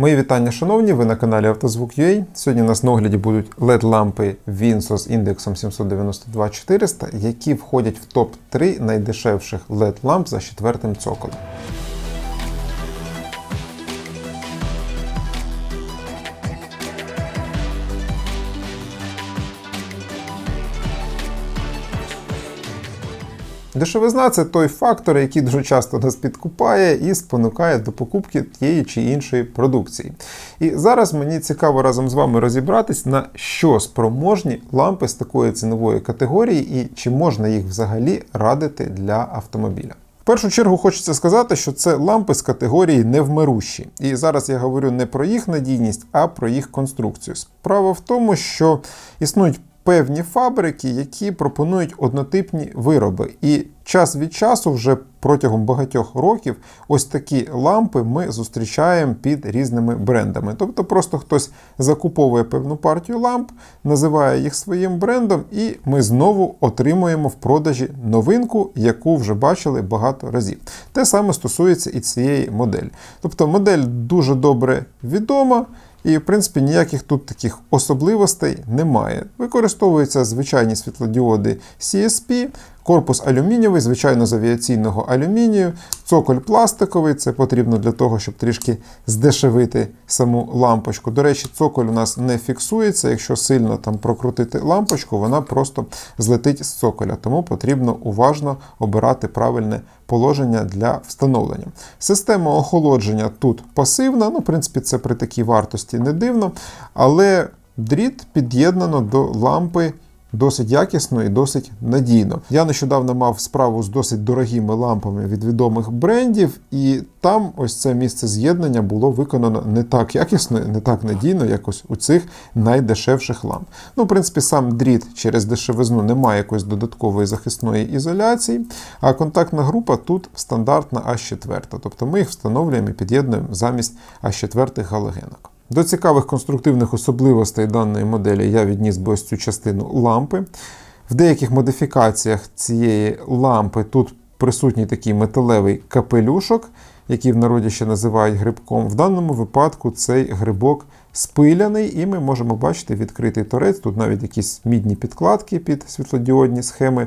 Мої вітання, шановні, ви на каналі Автозвук.ua. Сьогодні у нас на огляді будуть LED-лампи Winso з індексом 792 які входять в топ-3 найдешевших LED-ламп за четвертим цоколем. Дешевизна це той фактор, який дуже часто нас підкупає і спонукає до покупки тієї чи іншої продукції. І зараз мені цікаво разом з вами розібратись, на що спроможні лампи з такої цінової категорії і чи можна їх взагалі радити для автомобіля. В першу чергу хочеться сказати, що це лампи з категорії невмирущі. І зараз я говорю не про їх надійність, а про їх конструкцію. Справа в тому, що існують певні фабрики, які пропонують однотипні вироби. І час від часу, вже протягом багатьох років, ось такі лампи ми зустрічаємо під різними брендами. Тобто, просто хтось закуповує певну партію ламп, називає їх своїм брендом, і ми знову отримуємо в продажі новинку, яку вже бачили багато разів. Те саме стосується і цієї моделі. Тобто модель дуже добре відома. І, в принципі, ніяких тут таких особливостей немає. Використовуються звичайні світлодіоди CSP, корпус алюмінієвий, звичайно, з авіаційного алюмінію, цоколь пластиковий, це потрібно для того, щоб трішки здешевити саму лампочку. До речі, цоколь у нас не фіксується. Якщо сильно там прокрутити лампочку, вона просто злетить з цоколя, тому потрібно уважно обирати правильне положення для встановлення. Система охолодження тут пасивна, ну, в принципі, це при такій вартості не дивно, але дріт під'єднано до лампи. Досить якісно і досить надійно. Я нещодавно мав справу з досить дорогими лампами від відомих брендів, і там ось це місце з'єднання було виконано не так якісно, не так надійно, як ось у цих найдешевших ламп. Ну, в принципі, сам дріт через дешевизну не має якоїсь додаткової захисної ізоляції, а контактна група тут стандартна А4. Тобто ми їх встановлюємо і під'єднуємо замість А4 галогенок. До цікавих конструктивних особливостей даної моделі я відніс би ось цю частину лампи. В деяких модифікаціях цієї лампи тут присутній такий металевий капелюшок, який в народі ще називають грибком. В даному випадку цей грибок спиляний, і ми можемо бачити відкритий торець. Тут навіть якісь мідні підкладки під світлодіодні схеми.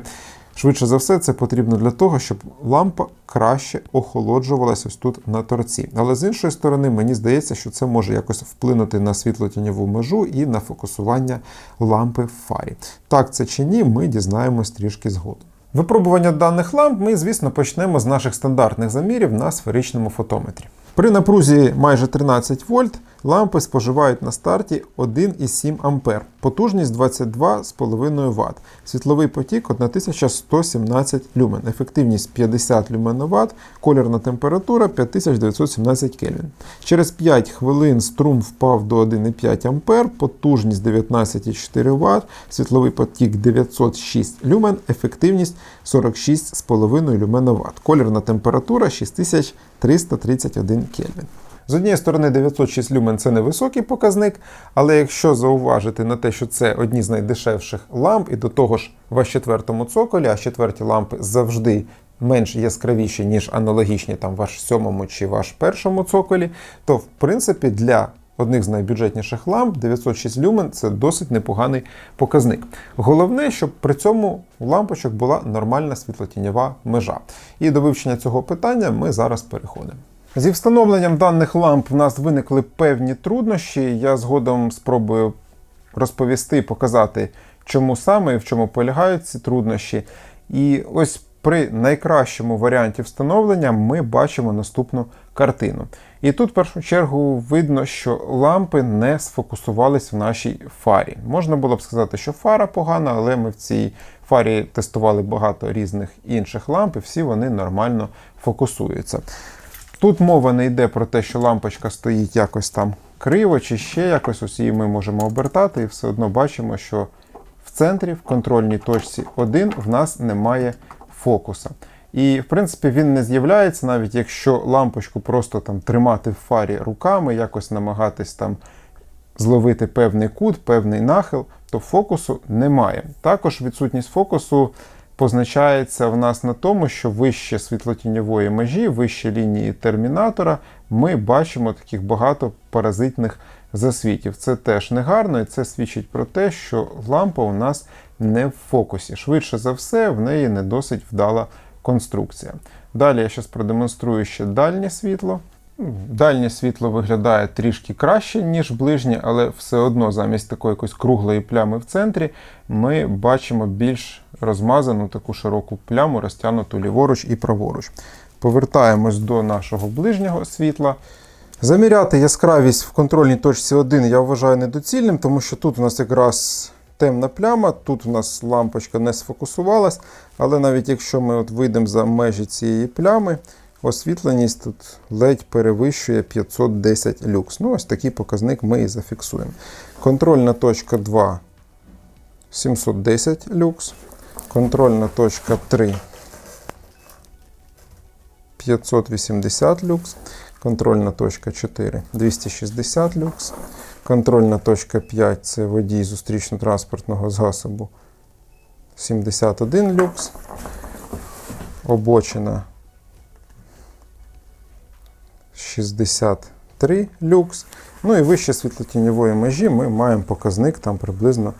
Швидше за все, це потрібно для того, щоб лампа краще охолоджувалася ось тут на торці. Але з іншої сторони, мені здається, що це може якось вплинути на світлотіньову межу і на фокусування лампи в фарі. Так це чи ні, ми дізнаємось трішки згодом. Випробування даних ламп ми, звісно, почнемо з наших стандартних замірів на сферичному фотометрі. При напрузі майже 13 вольт лампи споживають на старті 1,7 А, потужність 22,5 Вт, світловий потік 1117 люмен, ефективність 50 люмен на Вт, колірна температура 5917 Кельвін. Через 5 хвилин струм впав до 1,5 А, потужність 19,4 Вт, світловий потік 906 люмен, ефективність 46,5 люмен на Вт, колірна температура 6331 Кельвін. З однієї сторони, 906 люмен це невисокий показник, але якщо зауважити на те, що це одні з найдешевших ламп, і до того ж в А4 цоколі, а четверті лампи завжди менш яскравіші, ніж аналогічні там ваш сьомому чи ваш першому цоколі, то в принципі для одних з найбюджетніших ламп 906 люмен це досить непоганий показник. Головне, щоб при цьому у лампочок була нормальна світлотіньова межа. І до вивчення цього питання ми зараз переходимо. Зі встановленням даних ламп в нас виникли певні труднощі. Я згодом спробую розповісти і показати, чому саме і в чому полягають ці труднощі. І ось при найкращому варіанті встановлення ми бачимо наступну картину. І тут, в першу чергу, видно, що лампи не сфокусувались в нашій фарі. Можна було б сказати, що фара погана, але ми в цій фарі тестували багато різних інших ламп, і всі вони нормально фокусуються. Тут мова не йде про те, що лампочка стоїть якось там криво чи ще якось. Ось її ми можемо обертати, і все одно бачимо, що в центрі, в контрольній точці 1 в нас немає фокуса. І, в принципі, він не з'являється, навіть якщо лампочку просто там тримати в фарі руками, якось намагатись там зловити певний кут, певний нахил, то фокусу немає. Також відсутність фокусу позначається в нас на тому, що вище світлотіньової межі, вище лінії термінатора, ми бачимо таких багато паразитних засвітів. Це теж негарно, і це свідчить про те, що лампа у нас не в фокусі. Швидше за все, в неї не досить вдала конструкція. Далі я зараз продемонструю ще дальнє світло. Дальнє світло виглядає трішки краще, ніж ближнє, але все одно замість такої якоїсь круглої плями в центрі ми бачимо більш розмазану таку широку пляму, розтягнуту ліворуч і праворуч. Повертаємось до нашого ближнього світла. Заміряти яскравість в контрольній точці 1 я вважаю недоцільним, тому що тут у нас якраз темна пляма, тут у нас лампочка не сфокусувалась, але навіть якщо ми от вийдемо за межі цієї плями, освітленість тут ледь перевищує 510 люкс. Ну, ось такий показник ми і зафіксуємо. Контрольна точка 2 710 люкс. Контрольна точка 3 580 люкс. Контрольна точка 4 260 люкс. Контрольна точка 5 це водій зустрічно-транспортного засобу 71 люкс. Обочина 63 люкс. Ну і вище світлотіньової межі ми маємо показник там приблизно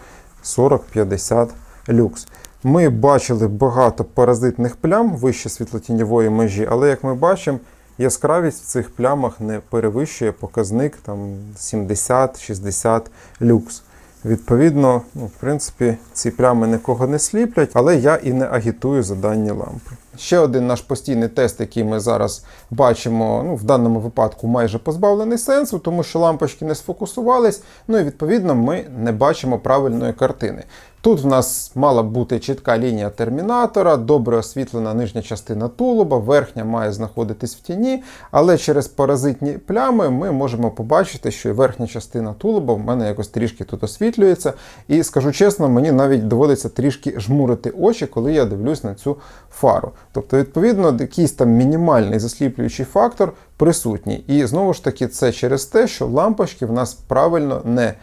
40-50 люкс. Ми бачили багато паразитних плям вище світлотіньової межі, але як ми бачимо, яскравість в цих плямах не перевищує показник там 70-60 люкс. Відповідно, ну, в принципі, ці плями нікого не сліплять, але я і не агітую за дані лампи. Ще один наш постійний тест, який ми зараз бачимо, ну, в даному випадку майже позбавлений сенсу, тому що лампочки не сфокусувались, ну і відповідно ми не бачимо правильної картини. Тут в нас мала бути чітка лінія термінатора, добре освітлена нижня частина тулуба, верхня має знаходитись в тіні, але через паразитні плями ми можемо побачити, що і верхня частина тулуба в мене якось трішки тут освітлюється. І скажу чесно, мені навіть доводиться трішки жмурити очі, коли я дивлюсь на цю фару. Тобто, відповідно, якийсь там мінімальний засліплюючий фактор присутній. І знову ж таки, це через те, що лампочки в нас правильно не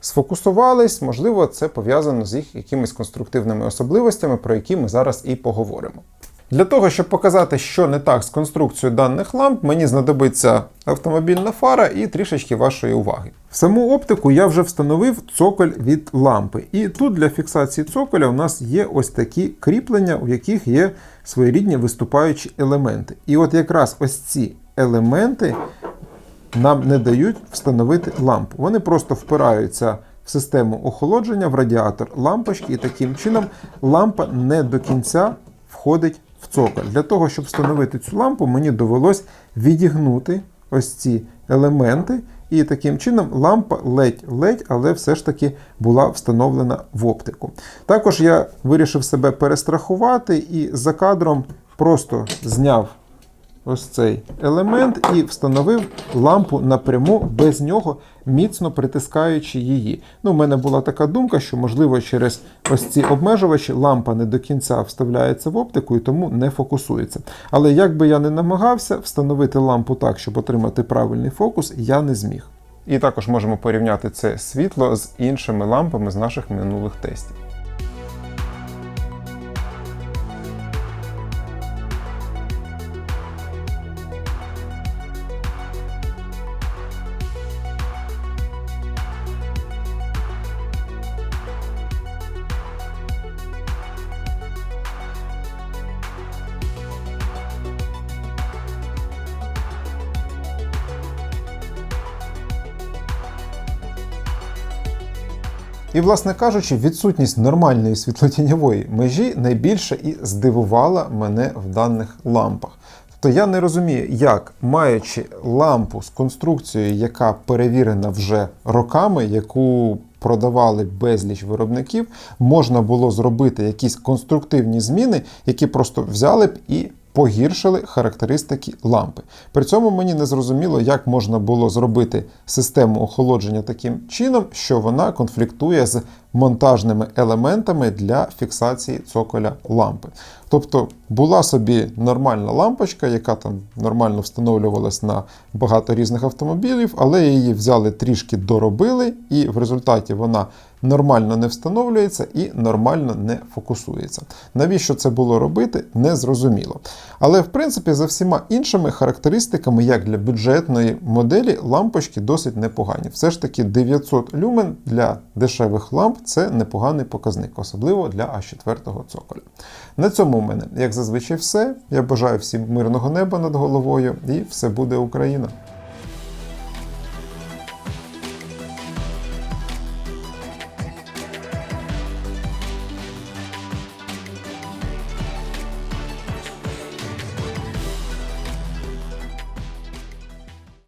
сфокусувались, можливо, це пов'язано з їх якимись конструктивними особливостями, про які ми зараз і поговоримо. Для того, щоб показати, що не так з конструкцією даних ламп, мені знадобиться автомобільна фара і трішечки вашої уваги. В саму оптику я вже встановив цоколь від лампи. І тут для фіксації цоколя у нас є ось такі кріплення, у яких є своєрідні виступаючі елементи. І от якраз ось ці елементи нам не дають встановити лампу. Вони просто впираються в систему охолодження, в радіатор лампочки, і таким чином лампа не до кінця входить в цоколь. Для того, щоб встановити цю лампу, мені довелось відігнути ось ці елементи. І таким чином лампа ледь-ледь, але все ж таки була встановлена в оптику. Також я вирішив себе перестрахувати і за кадром просто зняв ось цей елемент і встановив лампу напряму без нього, міцно притискаючи її. Ну, У мене була така думка, що, можливо, через ось ці обмежувачі лампа не до кінця вставляється в оптику і тому не фокусується. Але як би я не намагався встановити лампу так, щоб отримати правильний фокус, я не зміг. І також можемо порівняти це світло з іншими лампами з наших минулих тестів. І, власне кажучи, відсутність нормальної світлотіньової межі найбільше і здивувала мене в даних лампах. Тобто я не розумію, як, маючи лампу з конструкцією, яка перевірена вже роками, яку продавали безліч виробників, можна було зробити якісь конструктивні зміни, які просто взяли б і погіршили характеристики лампи. При цьому мені не зрозуміло, як можна було зробити систему охолодження таким чином, що вона конфліктує з монтажними елементами для фіксації цоколя лампи. Тобто була собі нормальна лампочка, яка там нормально встановлювалась на багато різних автомобілів, але її взяли трішки доробили, і в результаті вона нормально не встановлюється і нормально не фокусується. Навіщо це було робити, не зрозуміло. Але в принципі за всіма іншими характеристиками, як для бюджетної моделі, лампочки досить непогані. Все ж таки 900 люмен для дешевих ламп це непоганий показник, особливо для А4 цоколя. На цьому у мене, як зазвичай, все. Я бажаю всім мирного неба над головою і все буде Україна!